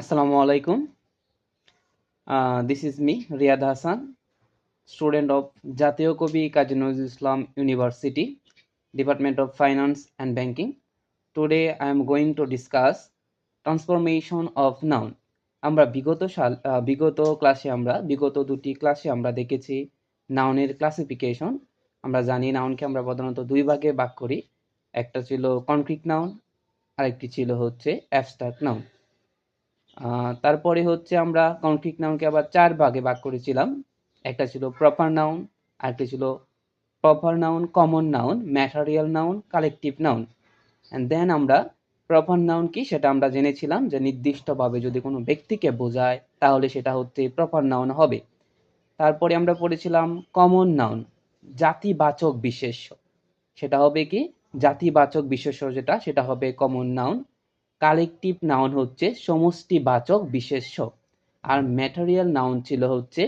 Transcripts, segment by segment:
আসসালামু আলাইকুম। This is me Riyad Hasan student of Jatiya Kabi Kazi Nazrul Islam university department of finance and banking today I am going to discuss transformation of noun আমরা বিগত সাল বিগত ক্লাসে আমরা, বিগত দুটি ক্লাসে আমরা দেখেছি নাউনের ক্লাসিফিকেশন আমরা জানি নাউনকে আমরা প্রধানত দুই ভাগে ভাগ করি। একটা ছিল কনক্রিট নাউন আরেকটি ছিল হচ্ছে অ্যাবস্ট্রাক্ট নাউন তারপরে হচ্ছে আমরা কনফ্লিক্ট নাউনকে আবার চার ভাগে ভাগ করেছিলাম। একটা ছিল প্রপার নাউন আরেকটি ছিল proper noun common noun material noun collective noun and then আমরা প্রপার নাউন কি সেটা আমরা জেনেছিলাম যে নির্দিষ্টভাবে যদি কোনো ব্যক্তিকে বোঝায়, তাহলে সেটা হচ্ছে প্রপার নাউন হবে। তারপরে আমরা পড়েছিলাম কমন নাউন জাতিবাচক বিশেষ্য। সেটা হবে কি? জাতিবাচক বিশেষ্য যেটা, সেটা হবে কমন নাউন কালেকটিভ নাউন হচ্ছে সমষ্টিবাচক বিশেষ্য। আর ম্যাটেরিয়াল নাউন ছিল হচ্ছে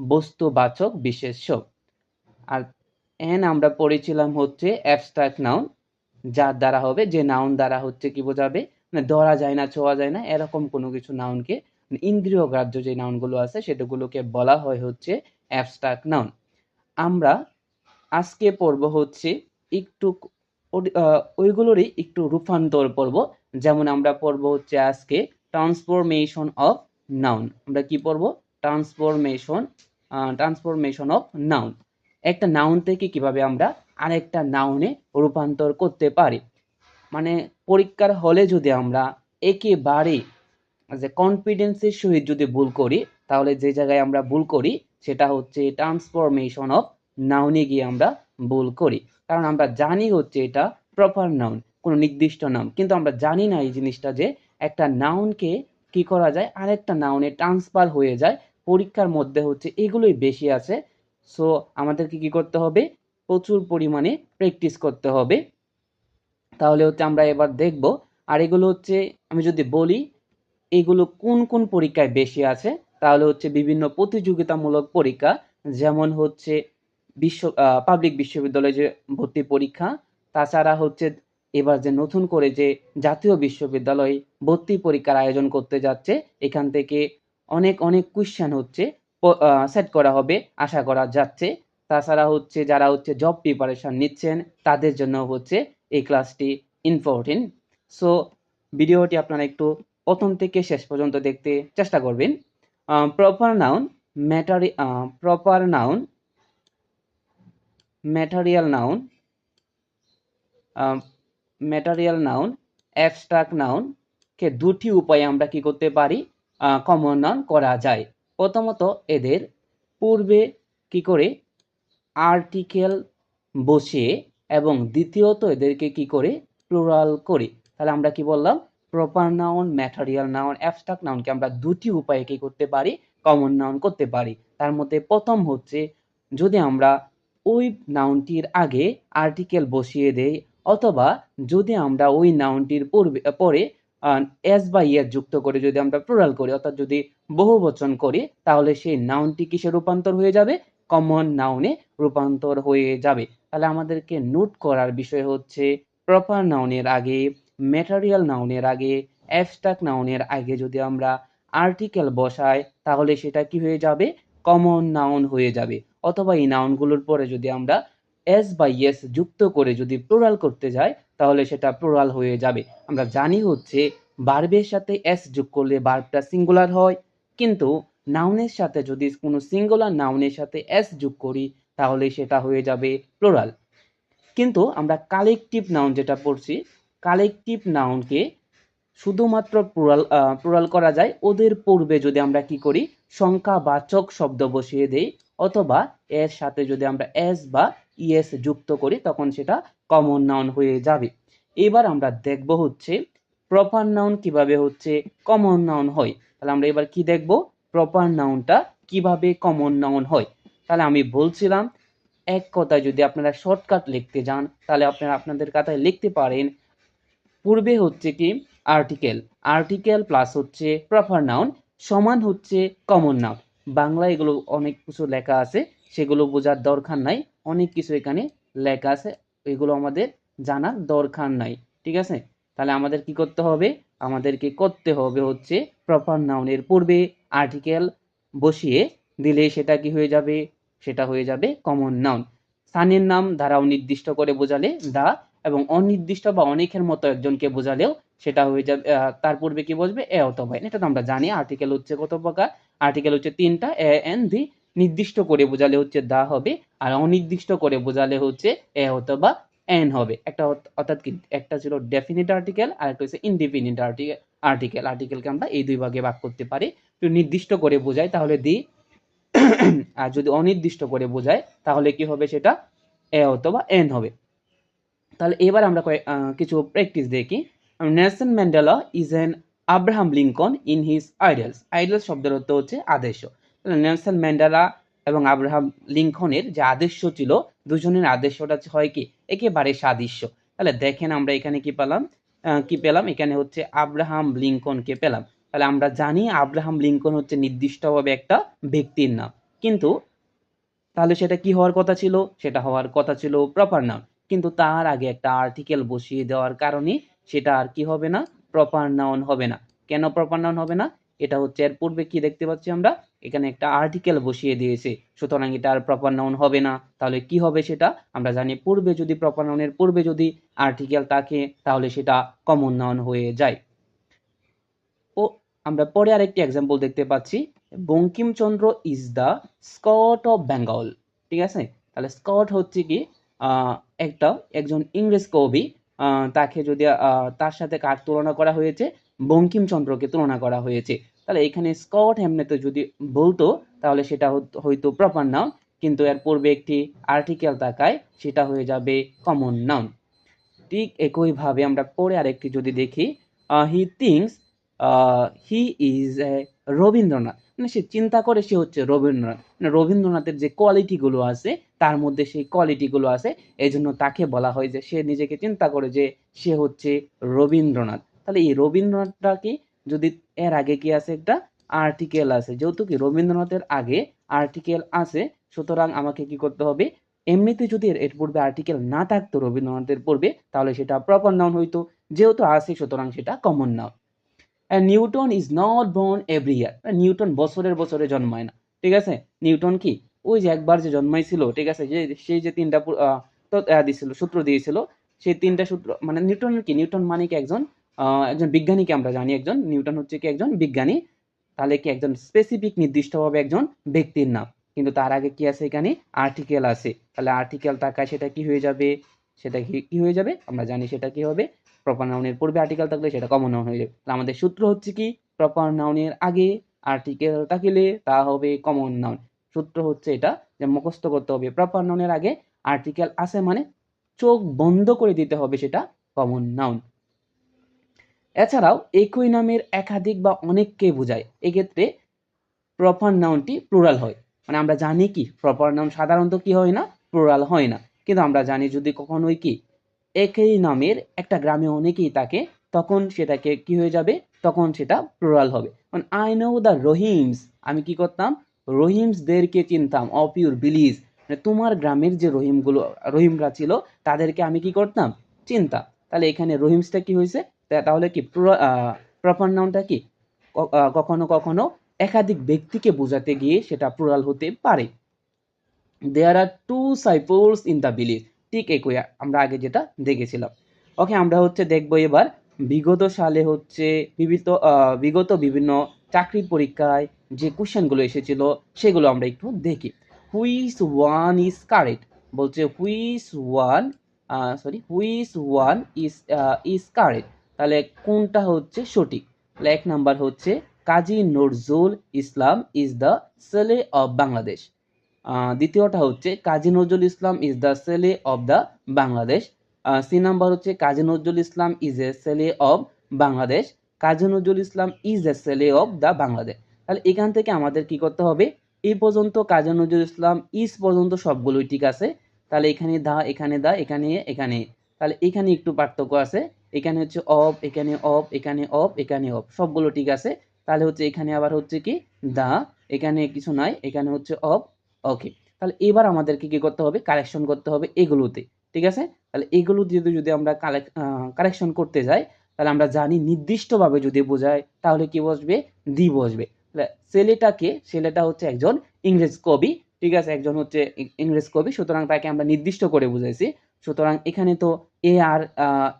বস্তুবাচক বিশেষ্য। আর এন আমরা পড়েছিলাম হচ্ছে অ্যাবস্ট্রাক্ট নাউন, যার দ্বারা হবে, যে নাউন দ্বারা হচ্ছে কি বোঝাবে? মানে ধরা যায় না, ছোঁয়া যায় না, এরকম কোনো কিছু নাউনকে ইন্দ্রিয় গ্রাহ্য যে নাউনগুলো আছে সেটাগুলোকে বলা হয় হচ্ছে অ্যাবস্ট্রাক্ট নাউন। আমরা আজকে পড়ব হচ্ছে একটু ওইগুলোরই একটু রূপান্তর পড়ব। যেমন আমরা পড়ব হচ্ছে আজকে ট্রান্সফরমেশন অফ নাউন আমরা কি পড়ব? ট্রান্সফরমেশন ট্রান্সফরমেশন অফ নাউন একটা নাউন থেকে কীভাবে আমরা আরেকটা নাউনে রূপান্তর করতে পারি? মানে পরীক্ষার হলে যদি আমরা একেবারে যে কনফিডেন্সের সহিত যদি ভুল করি, তাহলে যে জায়গায় আমরা ভুল করি, সেটা হচ্ছে ট্রান্সফরমেশন অফ নাউনে গিয়ে আমরা ভুল করি। কারণ আমরা জানি হচ্ছে এটা প্রপার নাউন কোনো নির্দিষ্ট নাম কিন্তু আমরা জানি না এই জিনিসটা যে একটা নাউনকে কি করা যায়, আরেকটা নাউনে ট্রান্সফার হয়ে যায়, পরীক্ষার মধ্যে হচ্ছে এগুলোই বেশি আছে। সো আমাদেরকে কি করতে হবে? প্রচুর পরিমাণে প্র্যাকটিস করতে হবে। তাহলে হচ্ছে আমরা এবার দেখব, আর এগুলো হচ্ছে আমি যদি বলি, এগুলো কোন কোন পরীক্ষায় বেশি আছে, তাহলে হচ্ছে বিভিন্ন প্রতিযোগিতামূলক পরীক্ষা, যেমন হচ্ছে বিশ্ব পাবলিক বিশ্ববিদ্যালয়ে যে ভর্তি পরীক্ষা, তাছাড়া হচ্ছে এবার যে নতুন করে যে জাতীয় বিশ্ববিদ্যালয় ভর্তি পরীক্ষার আয়োজন করতে যাচ্ছে, এখান থেকে অনেক অনেক কোয়েশ্চেন হচ্ছে সেট করা হবে, আশা করা যাচ্ছে। তাছাড়া হচ্ছে যারা হচ্ছে জব প্রিপারেশন নিচ্ছেন, তাদের জন্য হচ্ছে এই ক্লাসটি ইম্পর্টেন্ট সো ভিডিওটি আপনারা একটু প্রথম থেকে শেষ পর্যন্ত দেখতে চেষ্টা করবেন। Proper noun material proper noun material noun material noun abstract noun কে দুটি উপায়ে আমরা কি করতে পারি? কমন নাউন করা যায়। প্রথমত এদের পূর্বে কি করে? আর্টিকেল বসিয়ে এবং দ্বিতীয়ত এদেরকে কি করে? প্লুরাল করে। তাহলে আমরা কি বললাম? Proper noun material noun abstract নাউনকে আমরা দুটি উপায়ে কি করতে পারি? কমন নাউন করতে পারি। তার মধ্যে প্রথম হচ্ছে যদি আমরা ওই নাউনটির আগে আর্টিকেল বসিয়ে দেই, অথবা যদি আমরা ওই নাউনটির পূর্বে, পরে এস বা ইয়ার যুক্ত করে যদি আমরা প্লুরাল করি, অর্থাৎ যদি বহু বচন করি, তাহলে সেই নাউনটি কিসে রূপান্তর হয়ে যাবে? কমন নাউনে রূপান্তর হয়ে যাবে। তাহলে আমাদেরকে নোট করার বিষয় হচ্ছে প্রপার নাউনের আগে ম্যাটারিয়াল নাউনের আগে অ্যাবস্ট্রাক্ট নাউনের আগে যদি আমরা আর্টিকেল বসাই, তাহলে সেটা কি হয়ে যাবে? কমন নাউন হয়ে যাবে। অথবা এই নাউনগুলোর পরে যদি আমরা এস বা ইয়েস যুক্ত করে যদি প্লোরাল করতে যাই, তাহলে সেটা প্লোরাল হয়ে যাবে। আমরা জানি হচ্ছে বার্বের সাথে এস যোগ করলে বার্বটা সিঙ্গুলার হয়। কিন্তু নাউনের সাথে যদি কোনো সিঙ্গুলার নাউনের সাথে এস যোগ করি, তাহলে সেটা হয়ে যাবে প্লোরাল কিন্তু আমরা কালেকটিভ নাউন যেটা পড়ছি কালেকটিভ নাউনকে শুধুমাত্র প্লুরাল প্লুরাল করা যায়। ওদের পূর্বে যদি আমরা কি করি, সংখ্যাবাচক শব্দ বসিয়ে দেই, অথবা এর সাথে যদি আমরা এস বা ইএস যুক্ত করি, তখন সেটা কমন নাউন হয়ে যাবে। এবার আমরা দেখব হচ্ছে প্রপার নাউন কীভাবে হচ্ছে কমন নাউন হয়। তাহলে আমরা এবার কি দেখব? প্রপার নাউনটা কীভাবে কমন নাউন হয়? তাহলে আমি বলছিলাম, এক কথায় যদি আপনারা শর্টকাট লিখতে যান, তাহলে আপনারা আপনাদের খাতায় লিখতে পারেন। পূর্বে হচ্ছে কি আর্টিকেল আর্টিকেল প্লাস হচ্ছে প্রপার নাউন সমান হচ্ছে কমন নাউন বাংলা এগুলো অনেক কিছু লেখা আছে, সেগুলো বোঝার দরকার নাই। অনেক কিছু এখানে লেখা আছে, এগুলো আমাদের জানার দরকার নাই, ঠিক আছে? তাহলে আমাদের কি করতে হবে? আমাদেরকে করতে হবে হচ্ছে প্রপার নাউনের পূর্বে আর্টিকেল বসিয়ে দিলে সেটা কি হয়ে যাবে? সেটা হয়ে যাবে কমন নাউন স্থানের নাম দ্বারাও নির্দিষ্ট করে বোঝালে, দা এবং অনির্দিষ্ট বা অনেকের মতো একজনকে বোঝালেও সেটা হয়ে যাবে তার পূর্বে কি বসবে? এ অথবা এন। এটা তো আমরা জানি আর্টিকেল হচ্ছে কত প্রকার? আর্টিকেল হচ্ছে তিনটা, এ, এন, দি। নির্দিষ্ট করে বোঝালে হচ্ছে দা হবে, আর অনির্দিষ্ট করে বোঝালে হচ্ছে এ অথবা এন হবে। একটা অর্থাৎ কি? একটা ছিল ডেফিনিট আর্টিকেল আর একটা হচ্ছে ইনডিফিনিট আর্টিকেল আর্টিকেল আর্টিকেলকে আমরা এই দুই ভাগে ভাগ করতে পারি। তো নির্দিষ্ট করে বোঝায় তাহলে দি। আর যদি অনির্দিষ্ট করে বোঝায়, তাহলে কি হবে সেটা? এ অথবা এন হবে। তাহলে এবার আমরা কিছু প্র্যাকটিস দেখি। Nelson Mandela is an Abraham Lincoln in his idols idols শব্দের অর্থ হচ্ছে আদর্শ। নেলসন ম্যান্ডেলা এবং আব্রাহাম লিঙ্কনের যে আদর্শ ছিল, দুজনের আদর্শটা হয় কি? একেবারে সাদৃশ্য। তাহলে দেখেন আমরা এখানে কি পেলাম? কি পেলাম? এখানে হচ্ছে আব্রাহাম লিঙ্কনকে পেলাম। তাহলে আমরা জানি আব্রাহাম লিঙ্কন হচ্ছে নির্দিষ্টভাবে একটা ব্যক্তির নাম। কিন্তু তাহলে সেটা কি হওয়ার কথা ছিল? সেটা হওয়ার কথা ছিল প্রপার নাউন কিন্তু তার আগে একটা আর্টিকেল বসিয়ে দেওয়ার কারণে সেটা আর কি হবে না? প্রপার নাউন হবে না। কেন প্রপার নাউন হবে না? এটা হচ্ছে এর পূর্বে কি দেখতে পাচ্ছি আমরা? এখানে একটা আর্টিকেল বসিয়ে দিয়েছে। সুতরাং এটা আর প্রপার নাউন হবে না। তাহলে কি হবে সেটা? আমরা জানি পূর্বে যদি প্রপার নাউনের পূর্বে যদি আর্টিকেল থাকে, তাহলে সেটা কমন নাউন হয়ে যায়। ও, আমরা পরে আরেকটি এক্সাম্পল দেখতে পাচ্ছি। Bankimchandra is the Scott of Bengal ঠিক আছে? তাহলে স্কট হচ্ছে কি? একটা, একজন ইংরেজ কবি তাকে যদি তার সাথে কার তুলনা করা হয়েছে? বঙ্কিমচন্দ্রকে তুলনা করা হয়েছে। তাহলে এখানে স্কট এমনিতে যদি বলতো, তাহলে সেটা হয়তো প্রপার নাউন কিন্তু এর পূর্বে একটি আর্টিকেল তাকায় সেটা হয়ে যাবে কমন নাউন ঠিক একইভাবে আমরা পরে আরেকটি যদি দেখি he thinks he is a Rabindranath. মানে সে চিন্তা করে সে হচ্ছে রবীন্দ্রনাথ মানে রবীন্দ্রনাথের যে কোয়ালিটিগুলো আছে, তার মধ্যে সেই কোয়ালিটিগুলো আছে এই জন্য তাকে বলা হয় যে সে নিজেকে চিন্তা করে যে সে হচ্ছে রবীন্দ্রনাথ। তাহলে এই রবীন্দ্রনাথটা কি যদি এর আগে কি আছে একটা আর্টিকেল আছে, যেহেতু কি রবীন্দ্রনাথের আগে আর্টিকেল আছে, সুতরাং আমাকে কি করতে হবে, এমনিতে যদি এর পূর্বে আর্টিকেল না থাকতো রবীন্দ্রনাথের পূর্বে, তাহলে সেটা প্রপার নাউন হইতো, যেহেতু আছে সুতরাং সেটা common noun Newton is not born every year Newton বছরের বছরে জন্মায় না। ঠিক আছে? নিউটন কি? ওই যে একবার যে জন্মাইছিল, ঠিক আছে? যে, সেই যে তিনটা দিছিল, সূত্র দিয়েছিল, সেই তিনটা সূত্র মানে নিউটনের কি? নিউটন মানে কি একজন একজন বিজ্ঞানীকে আমরা জানি একজন। নিউটন হচ্ছে কি একজন বিজ্ঞানী। তাহলে কি একজন স্পেসিফিক নির্দিষ্টভাবে একজন ব্যক্তির নাম। কিন্তু তার আগে কি আছে এখানে? আর্টিকেল আছে। তাহলে আর্টিকেল থাকায় সেটা কি হয়ে যাবে? সেটা কি হয়ে যাবে? আমরা জানি সেটা কি হবে। প্রপার নাউনের পূর্বে আর্টিকেল থাকলে সেটা কমন নাউন হয়ে যাবে। আমাদের সূত্র হচ্ছে কি? প্রপার নাউনের আগে আর্টিকেল থাকলে তা হবে কমন নাউন সূত্র হচ্ছে এটা যে মুখস্থ করতে হবে। প্রপার নাউনের আগে আর্টিকেল আছে মানে চোখ বন্ধ করে দিতে হবে সেটা কমন নাউন এছাড়াও একই নামের একাধিক বা অনেককে বোঝায়। এক্ষেত্রে প্রপার নাউনটি প্লুরাল হয়। মানে আমরা জানি কি প্রপার নাউন সাধারণত কি হয় না? প্লুরাল হয় না। কিন্তু আমরা জানি যদি কখনোই কি একই নামের একটা গ্রামে অনেকেই থাকে, তখন সেটাকে কি হয়ে যাবে? তখন সেটা প্লুরাল হবে। মানে আই নো দ্য রহিমস আমি কি করতাম? রহিমসদেরকে চিনতাম অফ ইউর বিলিজ মানে তোমার গ্রামের যে রহিমগুলো, রহিমরা ছিল, তাদেরকে আমি কি করতাম? চিনতাম। তাহলে এখানে রহিমসটা কি হয়েছে? তাহলে কি প্রপার নাউনটা কি? কখনো কখনো একাধিক ব্যক্তিকে বোঝাতে গিয়ে সেটা প্লুরাল হতে পারে। There are two cypress in the village ঠিক একই আমরা আগে যেটা দেখেছিলাম। ওকে আমরা হচ্ছে দেখব এবার বিগত সালে হচ্ছে বিভিন্ন বিগত বিভিন্ন চাকরি পরীক্ষায় যে কোশ্চেনগুলো এসেছিল সেগুলো আমরা একটু দেখি। হুইস ওয়ান ইজ কারেক্ট বলছে which one sorry which one is is correct তাহলে কোনটা হচ্ছে সঠিক? তাহলে এক নাম্বার হচ্ছে Kazi Nazrul Islam is the Shelley of Bangladesh দ্বিতীয়টা হচ্ছে Kazi Nazrul Islam is the Shelley of the Bangladesh C number হচ্ছে Kazi Nazrul Islam is a Shelley of Bangladesh Kazi Nazrul Islam is a Shelley of the Bangladesh তাহলে এখান থেকে আমাদের কি করতে হবে? এই পর্যন্ত কাজী নজরুল ইসলাম ইজ পর্যন্ত সবগুলোই ঠিক আছে। তাহলে এখানে দা এখানে দা, এখানে এখানে তাহলে এখানে একটু পার্থক্য আছে। এখানে হচ্ছে অফ এখানে অফ এখানে অফ এখানে অফ সবগুলো ঠিক আছে। তাহলে হচ্ছে এখানে আবার হচ্ছে কি? দা, এখানে কিছু নাই। এখানে হচ্ছে অফ ওকে তাহলে এবার আমাদেরকে কি করতে হবে? কালেকশন করতে হবে এগুলোতে, ঠিক আছে? তাহলে এগুলো যদি যদি আমরা কালেকশন করতে যাই, তাহলে আমরা জানি নির্দিষ্টভাবে যদি বোঝায়, তাহলে কি বসবে? দি বসবে। তাহলে ছেলেটাকে, ছেলেটা হচ্ছে একজন ইংরেজ কবি, ঠিক আছে? একজন হচ্ছে ইংরেজ কবি, সুতরাং তাকে আমরা নির্দিষ্ট করে বুঝাইছি। সুতরাং এখানে তো এ আর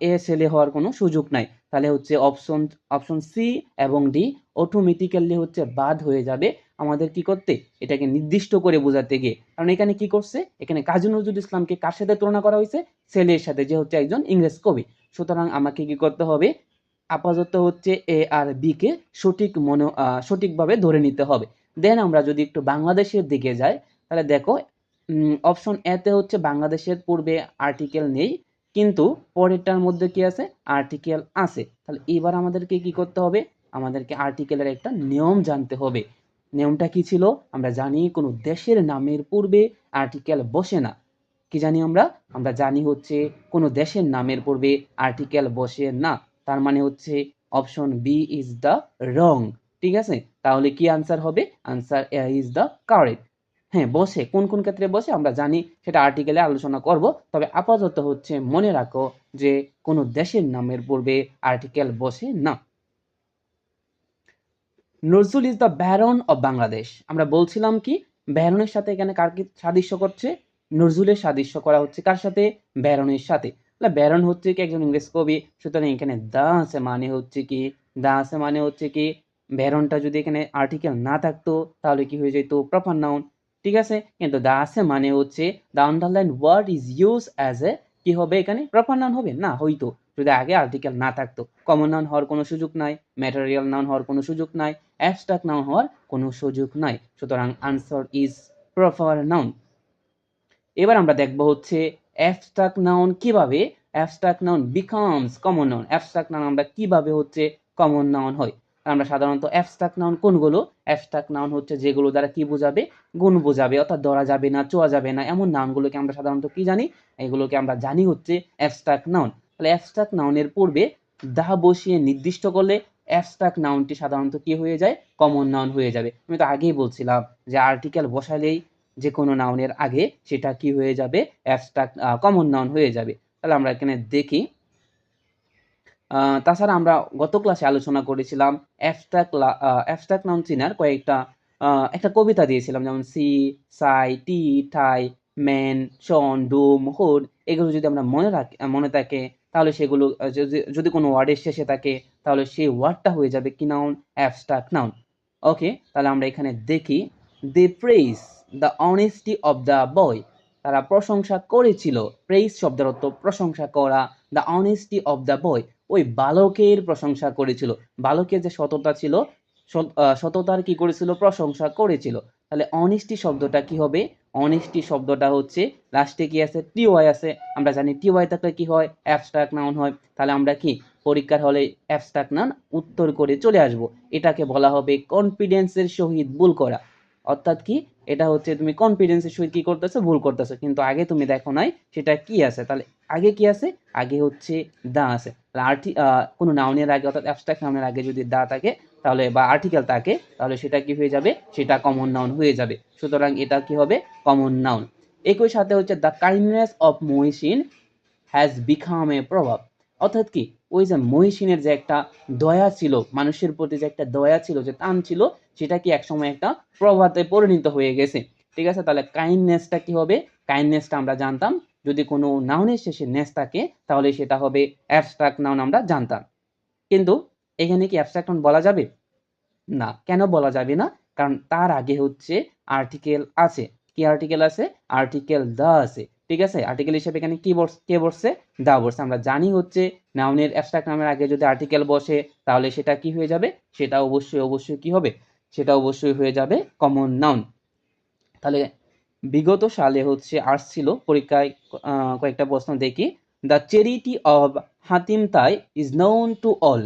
এ ছেলে হওয়ার কোনো সুযোগ নাই। তাহলে হচ্ছে অপশন অপশন সি এবং ডি অটোমেটিক্যালি হচ্ছে বাদ হয়ে যাবে আমাদের কি করতে? এটাকে নির্দিষ্ট করে বোঝাতে গিয়ে। কারণ এখানে কি করছে? এখানে কাজী নজরুল ইসলামকে কার সাথে তুলনা করা হয়েছে? ছেলের সাথে, যে হচ্ছে একজন ইংরেজ কবি। সুতরাং আমাকে কি করতে হবে? আপাতত হচ্ছে এ আর বি কে সঠিক মনে সঠিকভাবে ধরে নিতে হবে। দেন আমরা যদি একটু বাংলাদেশের দিকে যাই, তাহলে দেখো অপশন এতে হচ্ছে বাংলাদেশের পূর্বে আর্টিকেল নেই, কিন্তু পরেরটার মধ্যে কি আছে? আর্টিকেল আছে। তাহলে এবার আমাদেরকে কি করতে হবে? আমাদেরকে আর্টিকেলের একটা নিয়ম জানতে হবে। নিয়মটা কি ছিল? আমরা জানি কোনো দেশের নামের পূর্বে আর্টিকেল বসে না। কি জানি আমরা? আমরা জানি হচ্ছে কোনো দেশের নামের পূর্বে আর্টিকেল বসে না। তার মানে হচ্ছে option B is the wrong ঠিক আছে? তাহলে কি আনসার হবে? Answer A is the correct হ্যাঁ বসে। কোন কোন ক্ষেত্রে বসে? আমরা জানি সেটা আর্টিকেলে আলোচনা করব। তবে আপাতত হচ্ছে মনে রাখো যে কোনো দেশের নামের পূর্বে আর্টিকেল বসে না। Nazrul is the baron of Bangladesh আমরা বলছিলাম কি, ব্যারনের সাথে এখানে কার কি সাদৃশ্য করছে? নজরুলের সাদৃশ্য করা হচ্ছে কার সাথে? ব্যারনের সাথে। তাহলে ব্যারন হচ্ছে কি একজন ইংরেজ কবি, সুতরাং এখানে দা আছে মানে হচ্ছে কি, দা আছে মানে হচ্ছে কি, ব্যারনটা যদি এখানে আর্টিকেল না থাকতো, তাহলে কি হয়ে যেত? প্রপার নাউন ঠিক আছে? কিন্তু দা আছে মানে হচ্ছে the underline word is use as a কি হবে এখানে? প্রপার নাউন হবে? না, হয়তো। যদি আগে আর্টিকেল না থাকতো। কমন নাউন হওয়ার কোনো সুযোগ নাই ম্যাটেরিয়াল নাউন হওয়ার কোনো সুযোগ নাই। অ্যাবস্ট্রাক্ট নাউন হওয়ার কোনো সুযোগ নাই। সুতরাং আনসার ইজ প্রপার নাউন। এবার আমরা দেখব হচ্ছে অ্যাবস্ট্রাক্ট নাউন কীভাবে abstract noun becomes common noun abstract noun আমরা কীভাবে হচ্ছে কমন নাউন হয়? আমরা সাধারণত অ্যাবস্ট্রাক্ট নাউন কোনগুলো? অ্যাবস্ট্রাক্ট নাউন হচ্ছে যেগুলো দ্বারা কি বোঝাবে? গুণ বোঝাবে, অর্থাৎ ধরা যাবে না, চোয়া যাবে না, এমন নাউনগুলোকে আমরা সাধারণত কি জানি? এগুলোকে আমরা জানি হচ্ছে অ্যাবস্ট্রাক্ট নাউন। তাহলে অ্যাবস্ট্রাক্ট নাউনের পূর্বে দা বসিয়ে নির্দিষ্ট করলে অ্যাবস্ট্রাক্ট নাউনটি সাধারণত কি হয়ে যায়? কমন নাউন হয়ে যাবে। আমি তো আগেই বলছিলাম যে আর্টিকেল বসালেই যে কোনো নাউনের আগে সেটা কি হয়ে যাবে? অ্যাবস্ট্রাক্ট কমন নাউন হয়ে যাবে। তাহলে আমরা এখানে দেখি। তাছাড়া আমরা গত ক্লাসে আলোচনা করেছিলাম অ্যাবস্ট্রাক্ট অ্যাবস্ট্রাক্ট নাউন চিনার কয়েকটা একটা কবিতা দিয়েছিলাম। যেমন সি, সাই, টি, ঠাই, ম্যান, শন, ডুম, হুড, এগুলো যদি আমরা মনে রাখি, মনে থাকে তাহলে সেগুলো যদি কোনো ওয়ার্ডের শেষে থাকে, তাহলে সেই ওয়ার্ডটা হয়ে যাবে কি নাউন অ্যাবস্ট্রাক্ট নাউন ওকে তাহলে আমরা এখানে দেখি they praise the honesty of the boy তারা প্রশংসা করেছিল। প্রেস শব্দের অর্থ প্রশংসা করা the honesty of the boy ওই বালকের প্রশংসা করেছিল। বালকের যে সততা ছিল সততার কি করেছিল? প্রশংসা করেছিল। তাহলে অনেস্টি শব্দটা কি হবে? অনেস্টি শব্দটা হচ্ছে লাস্টে কি আছে? টিওয়াই আছে। আমরা জানি টিওয়াই থাকলে কি হয়? অ্যাবস্ট্রাক্ট নাউন হয়। তাহলে আমরা কি? পরীক্ষার হলে অ্যাবস্ট্রাক্ট নাউন উত্তর করে চলে আসব। এটাকে বলা হবে কনফিডেন্সের সহিত ভুল করা। অর্থাৎ কি? এটা হচ্ছে তুমি কনফিডেন্সের সহিত কি করতেছো? ভুল করতেছো। কিন্তু আগে তুমি দেখো নাই সেটা কি আছে? তাহলে আগে কি আছে? আগে হচ্ছে দা আছে। আর্টি কোনো নাউনের আগে, অর্থাৎ অ্যাবস্ট্রাক্ট নাউনের আগে যদি দা থাকে তাহলে বা আর্টিকেল থাকে, তাহলে সেটা কি হয়ে যাবে? সেটা কমন নাউন হয়ে যাবে। সুতরাং এটা কি হবে? কমন নাউন একই সাথে হচ্ছে the kindness of মহিষিন has become a প্রভাব অর্থাৎ কি? ওই যে মহিষিনের যে একটা দয়া ছিল, মানুষের প্রতি যে একটা দয়া ছিল, যে টান ছিল, সেটা কি একসময় একটা প্রভাতে পরিণত হয়ে গেছে। ঠিক আছে? তাহলে কাইন্ডনেসটা কি হবে? কাইন্ডনেসটা আমরা জানতাম। যদি কোনো নাউনের শেষে নেস থাকে, তাহলে সেটা হবে অ্যাবস্ট্রাক্ট নাউন আমরা জানতাম। কিন্তু এখানে কি অ্যাবস্ট্রাক্ট নাউন বলা যাবে? না। কেন বলা যাবে না? কারণ তার আগে হচ্ছে আর্টিকেল আছে। কি আর্টিকেল আছে? আর্টিকেল দা আছে। ঠিক আছে? আর্টিকেল হিসেবে এখানে কি বস, কে বসছে? দা বসছে। আমরা জানি হচ্ছে নাউনের অ্যাবস্ট্রাক্ট নামের আগে যদি আর্টিকেল বসে, তাহলে সেটা কি হয়ে যাবে? সেটা অবশ্যই অবশ্যই কি হবে? সেটা অবশ্যই হয়ে যাবে কমন নাউন তাহলে বিগত সালে হচ্ছে আসছিল পরীক্ষায় কয়েকটা প্রশ্ন দেখি। দ্য চেরিটি অব হাতিম তাই ইজ নোন টু অল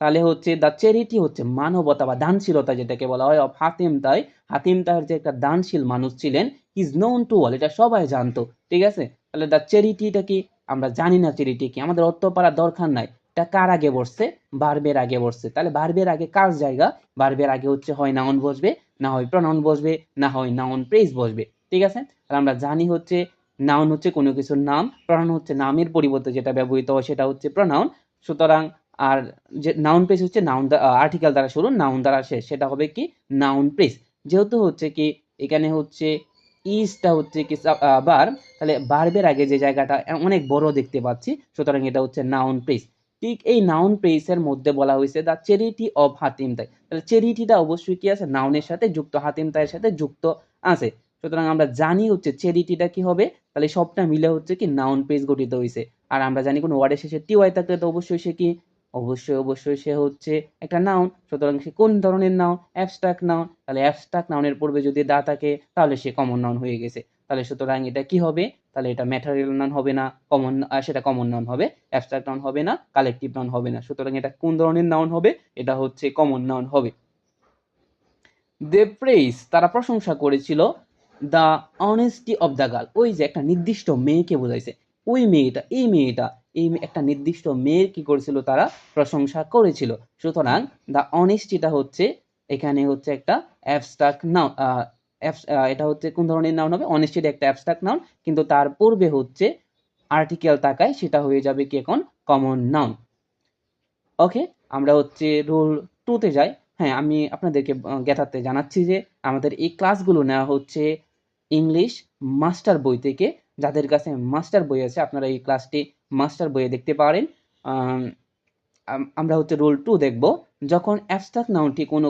তাহলে হচ্ছে দ্য চেরিটি হচ্ছে মানবতা বা দানশীলতা যেটাকে বলা হয় অফ হাতিম তাই হাতিম তাইয়ের যে একটা দানশীল মানুষ ছিলেন। ইজ নোন টু অল এটা সবাই জানতো, ঠিক আছে? তাহলে দ্য চেরিটিটা কি? আমরা জানি না চেরিটি কি, আমাদের অর্থ পারার দরকার নাই। এটা কার আগে বসছে? বার্বের আগে বসছে। তাহলে বার্বের আগে কার জায়গা? বার্বের আগে হচ্ছে হয় নাউন বসবে, না হয় প্রনাউন বসবে, না হয় নাউন প্রেস বসবে, ঠিক আছে? আর আমরা জানি হচ্ছে নাউন হচ্ছে কোনো কিছুর নাম, প্রনাউন হচ্ছে নামের পরিবর্তে যেটা ব্যবহৃত হয় সেটা হচ্ছে প্রনাউন। সুতরাং আর যে নাউন প্রেস হচ্ছে নাউন আর্টিকেল দ্বারা শুরু নাউন দ্বারা শেষ, সেটা হবে কি নাউন প্রেস যেহেতু হচ্ছে কি এখানে হচ্ছে ইজটা হচ্ছে কি বার তাহলে বার্বের আগে যে জায়গাটা অনেক বড় দেখতে পাচ্ছি, সুতরাং এটা হচ্ছে নাউন প্রেস ঠিক এই নাউন প্রেসের মধ্যে বলা হয়েছে দ্য চেরিটি অফ হাতিম তাই তাহলে চেরিটিটা অবশ্যই কি আছে? নাউনের সাথে যুক্ত হাতিম তাইয়ের সাথে যুক্ত আছে। সুতরাং আমরা জানি হচ্ছে চেরিটিটা কি হবে, তাহলে সবটা মিলে হচ্ছে কি নাউন পেজ গঠিত হয়েছে আর আমরা জানি কোনো ওয়ার্ডের শেষে টি ওয়াই থাকলে তো অবশ্যই সে কি অবশ্যই অবশ্যই সে হচ্ছে একটা নাউন সুতরাং সে কোন ধরনের নাউন অ্যাবস্ট্রাক্ট নাউন তাহলে অ্যাবস্ট্রাক্ট নাউনের পূর্বে যদি দা থাকে, তাহলে সে কমন নাউন হয়ে গেছে। তাহলে সুতরাং এটা কি হবে? তাহলে এটা ম্যাটারিয়াল নাউন হবে না কমন সেটা কমন নাউন হবে অ্যাবস্ট্রাক্ট নাউন হবে না কালেকটিভ নাউন হবে না। সুতরাং এটা কোন ধরনের নাউন হবে? এটা হচ্ছে কমন নাউন হবে। দে প্রেস তারা প্রশংসা করেছিল the honesty of the girl ওই যে একটা নির্দিষ্ট মেয়েকে বোঝাইছে। ওই মেয়েটা, এই মেয়েটা এই একটা নির্দিষ্ট মেয়ের কি করেছিল? তারা প্রশংসা করেছিল। সুতরাং দ্য অনেস্টিটা হচ্ছে, এখানে হচ্ছে একটা অ্যাবস্ট্রাক্ট নাউন এটা হচ্ছে কোন ধরনের নাউন হবে? অনেস্টিটা একটা অ্যাবস্ট্রাক্ট নাউন কিন্তু তার পূর্বে হচ্ছে আর্টিকেল তাকায় সেটা হয়ে যাবে কি এখন? কমন নাউন ওকে আমরা হচ্ছে রুল টুতে যাই। হ্যাঁ আমি আপনাদেরকে জ্ঞাতার্থে জানাচ্ছি যে আমাদের এই ক্লাসগুলো নেওয়া হচ্ছে ইংলিশ মাস্টার বই থেকে। যাদের কাছে মাস্টার বই আছে, আপনারা এই ক্লাসটি মাস্টার বইয়ে দেখতে পারেন। আমরা হচ্ছে রুল টু দেখব। যখন অ্যাবস্ট্রাক্ট নাউনটি কোনো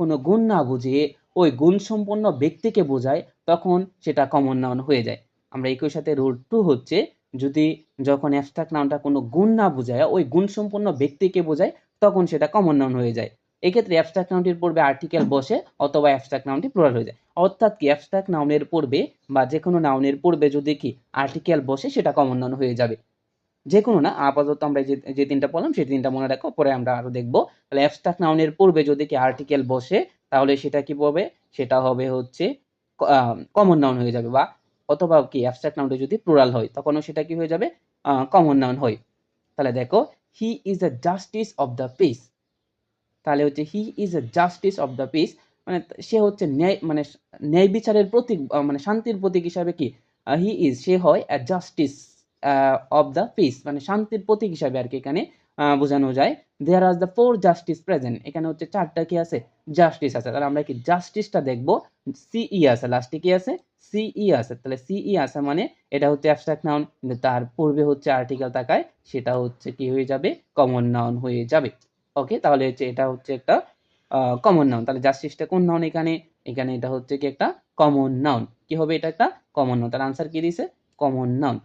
কোনো গুণ না বুঝিয়ে ওই গুণ সম্পন্ন ব্যক্তিকে বোঝায়, তখন সেটা কমন নাউন হয়ে যায়। আমরা একই সাথে রুল টু হচ্ছে, যদি যখন অ্যাবস্ট্রাক্ট নাউনটা কোনো গুণ না বোঝায়, ওই গুণ সম্পন্ন ব্যক্তিকে বোঝায়, তখন সেটা কমন নাউন হয়ে যায়। এক্ষেত্রে অ্যাবস্ট্রাক্ট নাউনটির পূর্বে আর্টিকেল বসে, অথবা অ্যাবস্ট্রাক্ট নাউনটি প্লুরাল হয়ে যায়। অর্থাৎ কি অ্যাবস্ট্রাক্ট নাউনের পূর্বে বা যে কোনো নাউনের পূর্বে যদি কি আর্টিকেল বসে, সেটা কমন নাউন হয়ে যাবে। যে কোনো না, আপাতত আমরা যে তিনটা পড়লাম সেই তিনটা মনে রাখো, পরে আমরা আরও দেখব। তাহলে অ্যাবস্ট্রাক্ট নাউনের পূর্বে যদি কি আর্টিকেল বসে, তাহলে সেটা কি হবে সেটা হবে হচ্ছে কমন নাউন হয়ে যাবে, বা অথবা কি অ্যাবস্ট্রাক্ট নাউনটা যদি প্লুরাল হয়, তখনও সেটা কি হয়ে যাবে? কমন নাউন হয়। তাহলে দেখো he is the justice of the peace তাহলে হচ্ছে he is a justice of the peace মানে সে হচ্ছে ন্যায় মানে ন্যায় বিচারের প্রতীক মানে শান্তির প্রতীক হিসাবে কি? হি ইজ সে হয় a justice of the peace মানে শান্তির প্রতীক হিসাবে আর কি এখানে বোঝানো যায়। There are the four justice present এখানে হচ্ছে চারটা কি আছে? জাস্টিস আছে। তাহলে আমরা কি জাস্টিসটা দেখব? সিই আছে। লাস্টে কি আছে? সিই আছে। তাহলে সিই আছে মানে এটা হচ্ছে অ্যাবস্ট্রাক্ট নাউন তার পূর্বে হচ্ছে আর্টিকেল তাকায় সেটা হচ্ছে কি হয়ে যাবে? কমন নাউন হয়ে যাবে। ওকে তাহলে হচ্ছে এটা হচ্ছে একটা কমন নাউন তাহলে জাস্টিসটা কোন নাউন এখানে? এখানে এটা হচ্ছে কি একটা কমন নাউন কি হবে এটা একটা কমন নাউন তার আনসার কি দিছে? কমন নাউন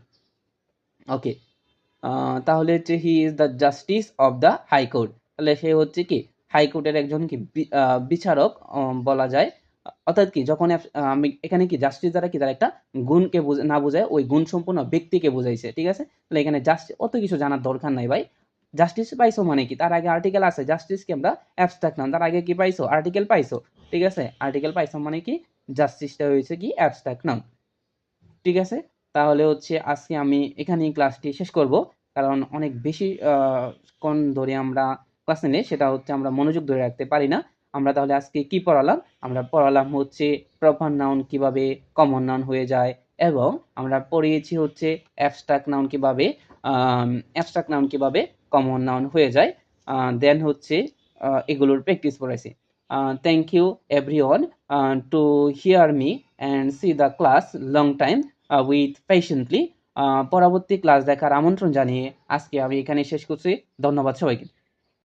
ওকে তাহলে হচ্ছে he is the justice of the high court তাহলে সে হচ্ছে কি? হাইকোর্টের একজন কি? বিচারক বলা যায়। অর্থাৎ কি? যখন আমি এখানে কি? জাস্টিস দ্বারা কি? তার একটা গুণকে না বোঝায় ওই গুণ সম্পূর্ণ ব্যক্তিকে বোঝাইছে। ঠিক আছে? তাহলে এখানে জাস্টিস অত কিছু জানার দরকার নাই ভাই। জাস্টিস পাইছো মানে কি? তার আগে আর্টিকেল আছে। জাস্টিস কি আমরা অ্যাবস্ট্রাক্ট নাম। তার আগে কি পাইছো? আর্টিকেল পাইছো। ঠিক আছে? আর্টিকেল পাইছো মানে কি? জাস্টিসটা হয়েছে কি? অ্যাবস্ট্রাক্ট নাম। ঠিক আছে? তাহলে হচ্ছে আজকে আমি এখানেই ক্লাসটি শেষ করব। কারণ অনেক বেশি কোন ধরে আমরা ক্লাস নিলে সেটা হচ্ছে আমরা মনোযোগ ধরে রাখতে পারি না। আমরা তাহলে আজকে কি পড়ালাম? আমরা পড়ালাম হচ্ছে প্রপার নাউন কীভাবে কমন নাউন হয়ে যায় এবং আমরা পড়িয়েছি হচ্ছে অ্যাবস্ট্রাক্ট নাউন কীভাবে অ্যাবস্ট্রাক্ট নাউন কীভাবে কমন নাউন হয়ে যায়। দেন হচ্ছে এগুলোর প্র্যাকটিস করেছি thank you everyone to hear me and see the class long time with patiently পরবর্তী ক্লাস দেখার আমন্ত্রণ জানিয়ে আজকে আমি এখানে শেষ করছি। ধন্যবাদ সবাইকে।